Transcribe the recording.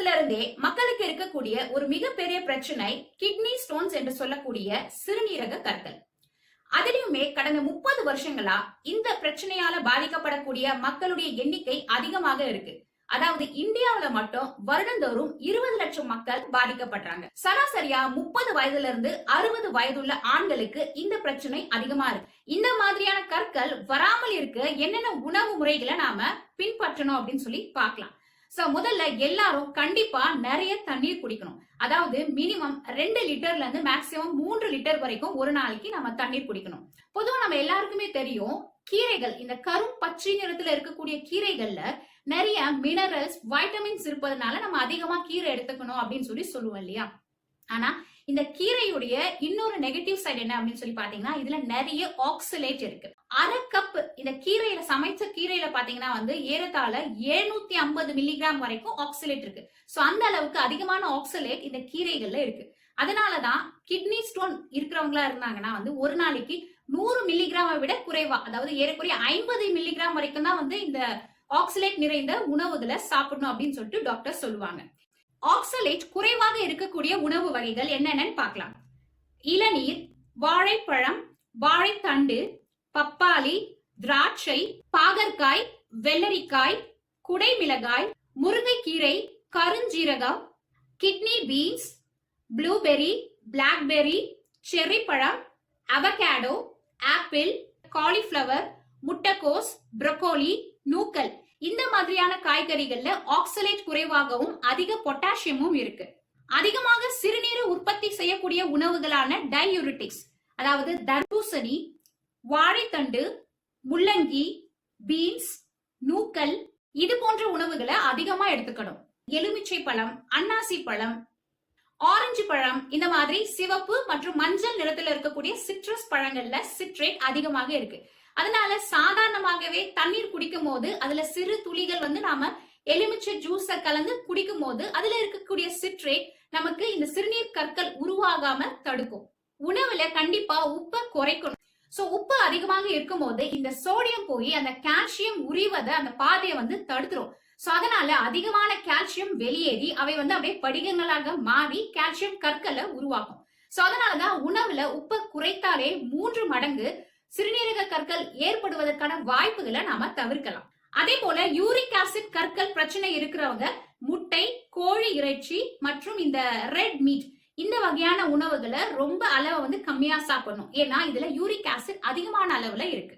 காலத்துல இருந்தே மக்களுக்கு இருக்கக்கூடிய ஒரு மிகப்பெரிய பிரச்சனை கிட்னி ஸ்டோன்ஸ் என்று சொல்லக்கூடிய சிறுநீரக கற்கள். அதிலுமே கடந்த முப்பது வருஷங்களா இந்த பிரச்சனையால பாதிக்கப்படக்கூடிய மக்களுடைய எண்ணிக்கை அதிகமாக இருக்கு. அதாவது இந்தியாவுல மட்டும் வருடந்தோறும் இருபது லட்சம் மக்கள் பாதிக்கப்படுறாங்க. சராசரியா முப்பது வயதுல இருந்து அறுபது வயதுள்ள ஆண்களுக்கு இந்த பிரச்சனை அதிகமா இருக்கு. இந்த மாதிரியான கற்கள் வராமல் இருக்க என்னென்ன உணவு முறைகளை நாம பின்பற்றணும் அப்படின்னு சொல்லி பார்க்கலாம். சோ முதல்ல எல்லாரும் கண்டிப்பா நிறைய தண்ணீர் குடிக்கணும். அதாவது மினிமம் ரெண்டு லிட்டர்ல இருந்து மேக்சிமம் மூன்று லிட்டர் வரைக்கும் ஒரு நாளைக்கு நம்ம தண்ணீர் குடிக்கணும். பொதுவா நம்ம எல்லாருக்குமே தெரியும் கீரைகள் இந்த கரும் பச்சை நிறத்துல இருக்கக்கூடிய கீரைகள்ல நிறைய மினரல்ஸ் வைட்டமின்ஸ் இருப்பதனால நம்ம அதிகமா கீரை எடுத்துக்கணும் அப்படின்னு சொல்லி சொல்லுவோம் இல்லையா? ஆனா இந்த கீரையுடைய இன்னொரு நெகட்டிவ் சைடு என்ன அப்படின்னு சொல்லி பாத்தீங்கன்னா இதுல நிறைய ஆக்சிலேட் இருக்கு. அரை கப் இந்த கீரையில சமைச்ச கீரையில பாத்தீங்கன்னா வந்து ஏறத்தாழ 750 ஐம்பது மில்லிகிராம் வரைக்கும் ஆக்சிலேட் இருக்கு. சோ அந்த அளவுக்கு அதிகமான ஆக்சிலேட் இந்த கீரைகள்ல இருக்கு. அதனாலதான் கிட்னி ஸ்டோன் இருக்கிறவங்களா இருந்தாங்கன்னா வந்து ஒரு நாளைக்கு நூறு மில்லிகிராமை விட குறைவா அதாவது ஏறக்குறைய ஐம்பது மில்லிகிராம் வரைக்கும் தான் வந்து இந்த ஆக்சிலேட் நிறைந்த உணவுகளை சாப்பிடணும் அப்படின்னு சொல்லிட்டு டாக்டர் சொல்லுவாங்க. ஆக்சலேட் குறைவாக இருக்கக்கூடிய உணவு வகைகள் என்னென்னு பார்க்கலாம். இளநீர் வாழைப்பழம் வாழைத்தண்டு பப்பாளி திராட்சை பாகற்காய் வெள்ளரிக்காய் குடைமிளகாய் முருங்கைக்கீரை கருஞ்சீரகம் kidney beans blueberry blackberry cherry பழம் அவகேடோ ஆப்பிள் காலிஃப்ளவர் முட்டைக்கோஸ் ப்ரொக்கோலி நூக்கல். இந்த மாதிரியான காய்கறிகள்ல ஆக்சலேட் குறைவாகவும் அதிக பொட்டாசியமும் இருக்கு. அதிகமாக சிறுநீர் உற்பத்தி செய்யக்கூடிய உணவுகளான டயூரிட்டிக்ஸ் அதாவது தர்பூசணி வாழைத்தண்டு முள்ளங்கி பீன்ஸ் நூக்கல் இது போன்ற உணவுகளை அதிகமா எடுத்துக்கணும். எலுமிச்சை பழம் அன்னாசி பழம் ஆரஞ்சு பழம் இந்த மாதிரி சிவப்பு மற்றும் மஞ்சள் நிறத்துல இருக்கக்கூடிய சிட்ரஸ் பழங்கள்ல சிட்ரேட் அதிகமாக இருக்கு. அதனால சாதாரணமாகவே தண்ணீர் குடிக்கும் போது அதுல சிறு துளிகள் வந்து நாம எலுமிச்சை ஜூஸ கலந்து குடிக்கும் போது அதுல இருக்கக்கூடிய சிட்ரேட் நமக்கு இந்த சிறுநீர் கற்கள் உருவாகாம தடுக்கும். உணவுல கண்டிப்பா உப்பை குறைக்கணும். சோ உப்பு அதிகமாக இருக்கும் போது இந்த சோடியம் போய் அந்த கால்சியம் உரிவதை அந்த பாதையை வந்து தடுத்துரும். சோ அதனால அதிகமான கால்சியம் வெளியேறி அவை வந்து அப்படியே படிகங்களாக மாறி கால்சியம் கற்களை உருவாக்கும். சோ அதனாலதான் உணவுல உப்பை குறைத்தாலே மூன்று மடங்கு சிறுநீரக கற்கள் ஏற்படுவதற்கான வாய்ப்புகளை நாம தவிர்க்கலாம். அதே போல யூரிக் ஆசிட் கற்கள் பிரச்சனை இருக்கிறவங்க முட்டை கோழி இறைச்சி மற்றும் இந்த ரெட் மீட் இந்த வகையான உணவுகளை ரொம்ப அளவை வந்து கம்மியா சாப்பிடணும். ஏன்னா இதுல யூரிக் ஆசிட் அதிகமான அளவுல இருக்கு.